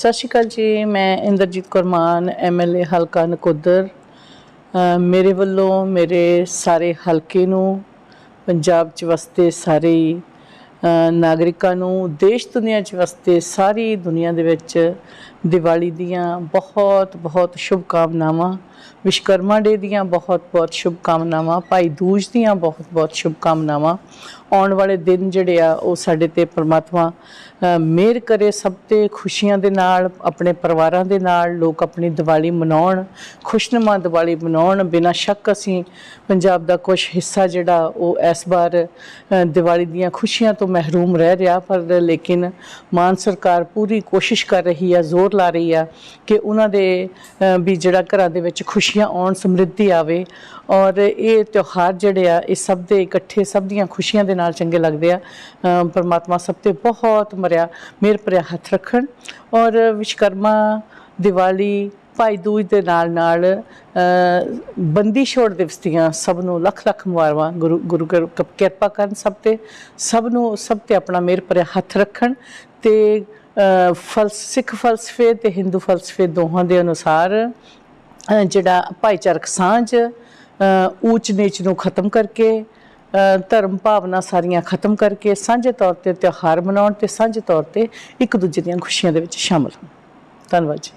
ਸਤਿ ਸ਼੍ਰੀ ਅਕਾਲ ਜੀ, ਮੈਂ ਇੰਦਰਜੀਤ ਕੌਰ ਮਾਨ ਐਮਐਲਏ ਹਲਕਾ ਨਕੋਦਰ। ਮੇਰੇ ਵੱਲੋਂ ਮੇਰੇ ਸਾਰੇ ਹਲਕੇ ਨੂੰ ਪੰਜਾਬ 'ਚ ਵਸਦੇ ਸਾਰੇ ਨਾਗਰਿਕਾਂ ਨੂੰ ਦੇਸ਼ ਦੁਨੀਆ 'ਚ ਵਸਦੇ ਸਾਰੀ ਦੁਨੀਆ ਦੇ ਵਿੱਚ ਦੀਵਾਲੀ ਦੀਆਂ ਬਹੁਤ ਬਹੁਤ ਸ਼ੁਭ ਕਾਮਨਾਵਾਂ ਵਿਸ਼ਕਰਮਾ ਡੇ ਦੀਆਂ ਬਹੁਤ ਬਹੁਤ ਸ਼ੁਭ ਕਾਮਨਾਵਾਂ ਭਾਈ ਦੂਜ ਦੀਆਂ ਬਹੁਤ ਬਹੁਤ ਸ਼ੁਭ ਕਾਮਨਾਵਾਂ ਆਉਣ ਵਾਲੇ ਦਿਨ ਜਿਹੜੇ ਆ, ਉਹ ਸਾਡੇ ਤੇ ਪ੍ਰਮਾਤਮਾ ਮਿਹਰ ਕਰੇ ਸਭ ਤੇ ਖੁਸ਼ੀਆਂ ਦੇ ਨਾਲ, ਆਪਣੇ ਪਰਿਵਾਰਾਂ ਦੇ ਨਾਲ, ਲੋਕ ਆਪਣੀ ਦੀਵਾਲੀ ਮਨਾਉਣ, ਖੁਸ਼ਨੁਮਾ ਦੀਵਾਲੀ ਮਨਾਉਣ। ਬਿਨਾਂ ਸ਼ੱਕ ਅਸੀਂ ਪੰਜਾਬ ਦਾ ਕੁਝ ਹਿੱਸਾ ਜਿਹੜਾ, ਉਹ ਇਸ ਵਾਰ ਦੀਵਾਲੀ ਦੀਆਂ ਖੁਸ਼ੀਆਂ ਤੋਂ ਮਹਿਰੂਮ ਰਹਿ ਰਿਹਾ ਪਰ ਲੇਕਿਨ ਮਾਨ ਸਰਕਾਰ ਪੂਰੀ ਕੋਸ਼ਿਸ਼ ਕਰ ਰਹੀ ਹੈ ਜ਼ੋਰ ਲਾ ਰਹੀ ਆ ਕਿ ਉਹਨਾਂ ਦੇ ਵੀ ਜਿਹੜਾ ਘਰਾਂ ਦੇ ਵਿੱਚ ਖੁਸ਼ੀਆਂ ਆਉਣ, ਸਮਰਿੱਧੀ ਆਵੇ ਔਰ ਇਹ ਤਿਉਹਾਰ ਜਿਹੜੇ ਆ, ਇਹ ਸਭ ਦੇ ਇਕੱਠੇ, ਸਭ ਦੀਆਂ ਖੁਸ਼ੀਆਂ ਦੇ ਨਾਲ ਚੰਗੇ ਲੱਗਦੇ ਆ। ਪਰਮਾਤਮਾ ਸਭ ਤੇ ਬਹੁਤ ਮਰਿਆ ਮਿਹਰ ਭਰਿਆ ਹੱਥ ਰੱਖਣ ਔਰ ਵਿਸ਼ਕਰਮਾ ਦੀਵਾਲੀ ਭਾਈ ਦੂਜ ਦੇ ਨਾਲ ਨਾਲ ਬੰਦੀ ਛੋੜ ਦਿਵਸ ਦੀਆਂ ਸਭ ਨੂੰ ਲੱਖ ਲੱਖ ਮੁਬਾਰਕਾਂ ਗੁਰੂ ਗੁਰੂ ਕਿਰਪਾ ਕਰਨ ਸਭ ਤੇ ਸਭ ਨੂੰ ਸਭ ਤੇ ਆਪਣਾ ਮਿਹਰ ਭਰਿਆ ਹੱਥ ਰੱਖਣ ਤੇ ਫਲਸ ਸਿੱਖ ਫਲਸਫੇ ਤੇ ਹਿੰਦੂ ਫਲਸਫੇ ਦੋਹਾਂ ਦੇ ਅਨੁਸਾਰ ਜਿਹੜਾ ਭਾਈਚਾਰਕ ਸਾਂਝ ਅ, ਊਚ ਨੀਚ ਨੂੰ ਖਤਮ ਕਰਕੇ ਧਰਮ ਭਾਵਨਾ ਸਾਰੀਆਂ ਖਤਮ ਕਰਕੇ ਸਾਂਝੇ ਤੌਰ ਤੇ ਤਿਉਹਾਰ ਮਨਾਉਣ ਤੇ ਸਾਂਝੇ ਤੌਰ ਤੇ ਇੱਕ ਦੂਜੇ ਦੀਆਂ ਖੁਸ਼ੀਆਂ ਦੇ ਵਿੱਚ ਸ਼ਾਮਲ ਹੋਣ। ਧੰਨਵਾਦ ਜੀ।